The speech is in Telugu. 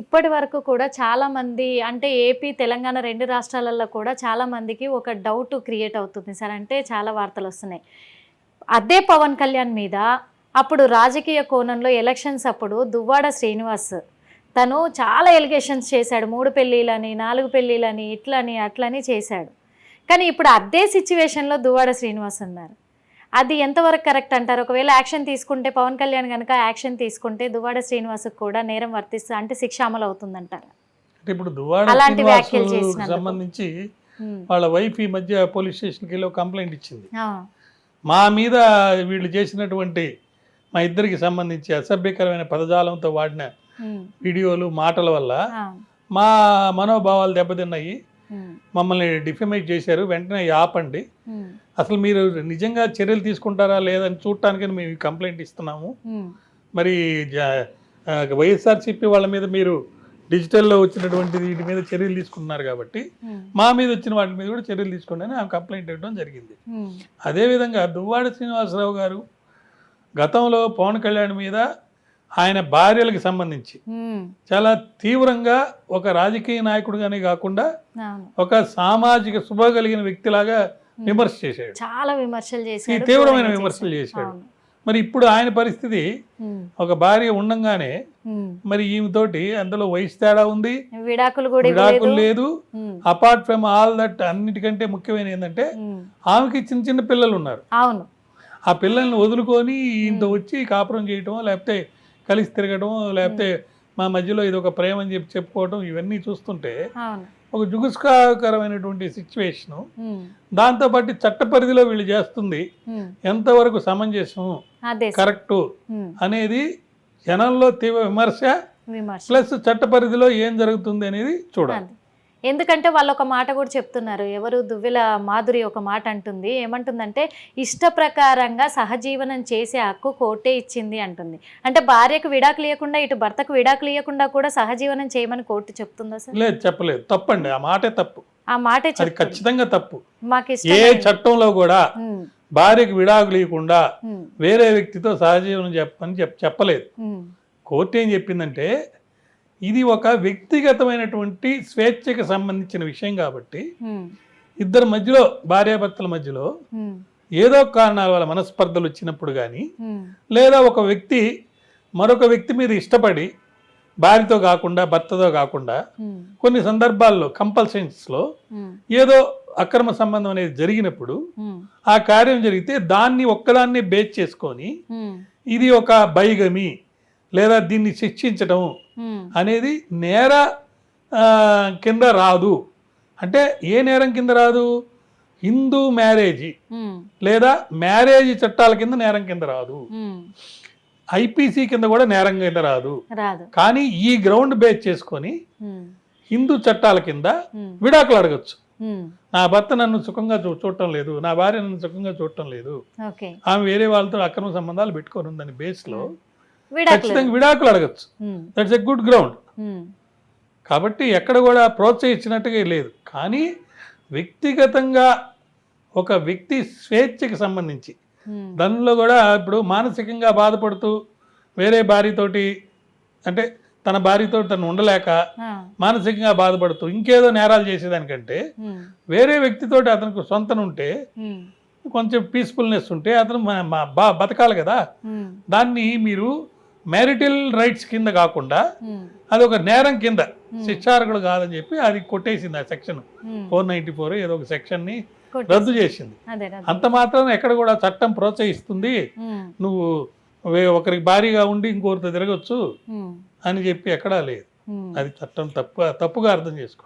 ఇప్పటి వరకు కూడా చాలామంది అంటే ఏపీ తెలంగాణ రెండు రాష్ట్రాలలో కూడా చాలామందికి ఒక డౌట్ క్రియేట్ అవుతుంది సార్. అంటే చాలా వార్తలు వస్తున్నాయి. అదే పవన్ కళ్యాణ్ మీద అప్పుడు రాజకీయ కోణంలో ఎలక్షన్స్ అప్పుడు దువ్వాడ శ్రీనివాస్ తను చాలా ఎలిగేషన్స్ చేశాడు. మూడు పెళ్ళిళ్ళని నాలుగు పెళ్ళిళ్ళని ఇట్లని అట్లని చేశాడు. కానీ ఇప్పుడు అదే సిచ్యువేషన్లో దువ్వాడ శ్రీనివాస్ ఉన్నారు. అది ఎంతవరకు కరెక్ట్ అంటారు? ఒకవేళ యాక్షన్ తీసుకుంటే పవన్ కళ్యాణ్ కనుక యాక్షన్ తీసుకుంటే దువ్వాడ శ్రీనివాస్కి కూడా నేరం వర్తిస్తూ అంటే శిక్ష అమలు అవుతుందంటారు. అంటే ఇప్పుడు దువ్వాడ శ్రీనివాసు. సంబంధించి. వాళ్ళ వైఫ్ ఈ మధ్య పోలీస్ స్టేషన్కి వెళ్ళి కంప్లైంట్ ఇచ్చింది. మా మీద వీళ్ళు చేసినటువంటి మా ఇద్దరికి సంబంధించి అసభ్యకరమైన పదజాలంతో వాడిన వీడియోలు మాటల వల్ల మా మనోభావాలు దెబ్బతిన్నాయి. మమ్మల్ని డిఫెమేట్ చేశారు వెంటనే ఆపండి అసలు మీరు నిజంగా చర్యలు తీసుకుంటారా లేదని చూడటానికి మేము కంప్లైంట్ ఇస్తున్నాము. మరి ఆ, వైఎస్ఆర్సీపీ వాళ్ళ మీద మీరు డిజిటల్లో వచ్చినటువంటి వీటి మీద చర్యలు తీసుకున్నారు కాబట్టి మా మీద వచ్చిన వాటి మీద కూడా చర్యలు తీసుకోండి అని ఆమె కంప్లైంట్ ఇవ్వడం జరిగింది. అదేవిధంగా దువ్వాడ శ్రీనివాసరావు గారు గతంలో పవన్ కళ్యాణ్ మీద ఆయన భార్యలకు సంబంధించి. చాలా తీవ్రంగా ఒక రాజకీయ నాయకుడిగానే కాకుండా ఒక సామాజిక శుభ కలిగిన వ్యక్తిలాగా విమర్శ చేశాడు. చాలా విమర్శలు ఈ చేశాడు తీవ్రమైన ఘోరంగా విమర్శలు చేశాడు. మరి ఇప్పుడు ఆయన పరిస్థితి ఒక భార్య ఉండంగానే. మరి ఈమెతోటి అందులో వయసు తేడా ఉంది. విడాకులు కూడా విడాకులు లేదు. అపార్ట్ ఫ్రమ్ ఆల్ దట్ అన్నిటికంటే ముఖ్యమైన ఏంటంటే ఆమెకి చిన్న చిన్న పిల్లలు ఉన్నారు. అవును. ఆ పిల్లల్ని వదులుకొని ఈయనతో వచ్చి కాపురం చేయటం లేకపోతే కలిసి తిరగడం లేకపోతే మా మధ్యలో ఇది ఒక ప్రేమ అని చెప్పి చెప్పుకోవడం ఇవన్నీ చూస్తుంటే ఒక జుగుస్కాకరమైనటువంటి సిచ్యువేషను. దాంతోపాటు చట్ట పరిధిలో వీళ్ళు చేస్తుంది. ఎంతవరకు సమంజసం. కరెక్టు. అనేది జనంలో తీవ్ర విమర్శ ప్లస్ చట్ట పరిధిలో ఏం జరుగుతుంది అనేది చూడాలి. ఎందుకంటే వాళ్ళు ఒక మాట కూడా చెప్తున్నారు. ఎవరు దువ్వెల మాధురి ఒక మాట అంటుంది. ఏమంటుందంటే ఇష్ట ప్రకారంగా సహజీవనం చేసే హక్కు కోర్టే ఇచ్చింది అంటుంది. అంటే భార్యకు విడాకులు ఇవ్వకుండా ఇటు భర్తకు విడాకులు ఇవ్వకుండా కూడా సహజీవనం చేయమని కోర్టు చెప్తుందా సార్? లేదు చెప్పలేదు. తప్పండి. ఆ మాటే తప్పు. ఆ మాటే అది ఖచ్చితంగా తప్పు. మాకు ఏ చట్టంలో కూడా భార్యకు విడాకులు ఇవ్వకుండా వేరే వ్యక్తితో సహజీవనం చెప్పని చెప్ చెప్పలేదు. కోర్టు ఏం చెప్పిందంటే ఇది ఒక వ్యక్తిగతమైనటువంటి స్వేచ్ఛకి సంబంధించిన విషయం కాబట్టి ఇద్దరి మధ్యలో భార్యాభర్తల మధ్యలో ఏదో కారణాల వల్ల మనస్పర్ధలు వచ్చినప్పుడు కానీ లేదా ఒక వ్యక్తి మరొక వ్యక్తి మీద ఇష్టపడి భార్యతో కాకుండా భర్తతో కాకుండా కొన్ని సందర్భాల్లో కంపల్షన్స్లో ఉమ్, ఏదో అక్రమ సంబంధం అనేది జరిగినప్పుడు ఆ కార్యం జరిగితే దాన్ని ఒక్కదాన్ని బేస్ చేసుకొని ఇది ఒక బైగమి లేదా దీన్ని శిక్షించడం అనేది నేర కింద రాదు. అంటే ఏ నేరం కింద రాదు? హిందూ మ్యారేజీ లేదా మ్యారేజ్ చట్టాల కింద నేరం కింద రాదు. ఐపీసీ కింద కూడా నేరం కింద రాదు. కానీ ఈ గ్రౌండ్ బేస్ చేసుకొని హిందూ చట్టాల కింద విడాకులు అడగచ్చు. నా భర్త నన్ను సుఖంగా చూడటం లేదు. నా భార్య నన్ను సుఖంగా చూడటం లేదు. ఆమె వేరే వాళ్ళతో అక్రమ సంబంధాలు పెట్టుకొని ఉందని బేస్లో ఖచ్చితంగా విడాకులు అడగచ్చు. దట్స్ ఎ గుడ్ గ్రౌండ్ కాబట్టి ఎక్కడ కూడా ప్రోత్సహించినట్టుగా లేదు. కానీ వ్యక్తిగతంగా ఒక వ్యక్తి స్వేచ్ఛకి సంబంధించి దానిలో కూడా ఇప్పుడు మానసికంగా బాధపడుతూ వేరే భార్యతోటి అంటే తన భార్యతో తను ఉండలేక మానసికంగా బాధపడుతూ ఇంకేదో నేరాలు చేసేదానికంటే వేరే వ్యక్తితోటి అతనికి సొంతం ఉంటే కొంచెం పీస్ఫుల్నెస్ ఉంటే అతను బతకాలి కదా. దాన్ని మీరు మ్యారిటల్ రైట్స్ కింద కాకుండా ఉమ్, అది ఒక నేరం కింద శిక్షార్హులు కాదని చెప్పి అది కొట్టేసింది ఆ section. Um, four ninety four ఏదో ఒక సెక్షన్ని. రద్దు చేసింది. అంత మాత్రం ఎక్కడ కూడా చట్టం ప్రోత్సహిస్తుంది. నువ్వు ఒకరికి భారీగా ఉండి ఇంకొకరితో తిరగచ్చు అని చెప్పి ఎక్కడా లేదు. అది చట్టం తప్పు తప్పుగా అర్థం చేసుకో